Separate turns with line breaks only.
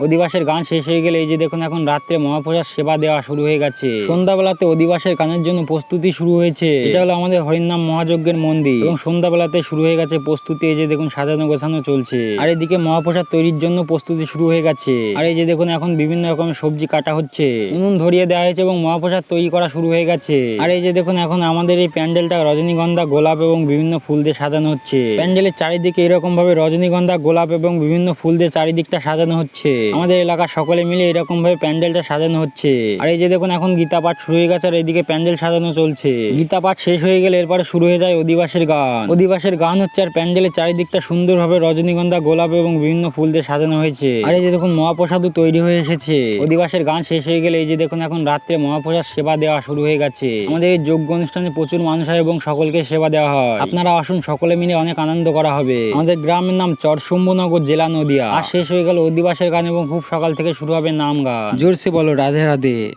অধিবাসের গান শেষ হয়ে গেলে এই যে দেখুন এখন রাত্রে মহাপ্রসাদ সেবা দেওয়া শুরু হয়ে গেছে। সন্ধ্যাবেলাতে অধিবাসের গানের জন্য প্রস্তুতি শুরু হয়েছে। এটা হলো আমাদের হরিনাম মহাযজ্ঞের মন্দির। এবং সন্ধ্যাবেলাতে শুরু হয়ে গেছে প্রস্তুতি, এই যে দেখুন সাজানো গোছানো চলছে। আর এদিকে মহাপ্রসাদ তৈরির জন্য প্রস্তুতি শুরু হয়ে গেছে। আর এই যে দেখুন এখন বিভিন্ন রকমের সবজি কাটা হচ্ছে। উনুন ধরিয়ে দেওয়া হয়েছে এবং মহাপ্রসাদ তৈরি করা শুরু হয়ে গেছে। আর এই যে দেখুন এখন আমাদের এই প্যান্ডেলটা রজনীগন্ধা, গোলাপ এবং বিভিন্ন ফুল দিয়ে সাজানো হচ্ছে। প্যান্ডেলের চারিদিকে এরকম ভাবে রজনীগন্ধা, গোলাপ এবং বিভিন্ন ফুল দিয়ে চারিদিকটা সাজানো হচ্ছে। আমাদের এলাকা সকলে মিলে এরকম ভাবে প্যান্ডেলটা সাজানো হচ্ছে। আর এই যে দেখুন, এখন গীতা পাঠ শুরু হয়ে গেছে আর এইদিকে প্যান্ডেল সাজানো চলছে। গীতা পাঠ শেষ হয়ে গেলে এরপরে শুরু হয়ে যায় অধিবাসের গান। অধিবাসের গান হচ্ছে আর প্যান্ডেলের চারিদিকটা সুন্দরভাবে রজনীগন্ধা, গোলাপ এবং বিভিন্ন ফুল দিয়ে সাজানো হয়েছে। আর এই যে দেখুন মহাপ্রসাদও তৈরি হয়ে এসেছে। অধিবাসের গান শেষ হয়ে গেলে এই যে দেখুন, এখন রাত্রে মহাপ্রসাদ সেবা দেওয়া শুরু হয়ে গেছে। আমাদের এই যোগ্য অনুষ্ঠানে প্রচুর মানুষ হয় এবং সকলকে সেবা দেওয়া হয়। আপনারা আসুন, সকলে মিলে অনেক আনন্দ করা হবে। আমাদের গ্রামের নাম চরশম্ভুনগর জেলা নদিয়া। আর শেষ হয়ে গেল অধিবাসের গান এবং খুব সকাল থেকে শুরু হবে নাম গান। জোরসে বলো রাধে রাধে।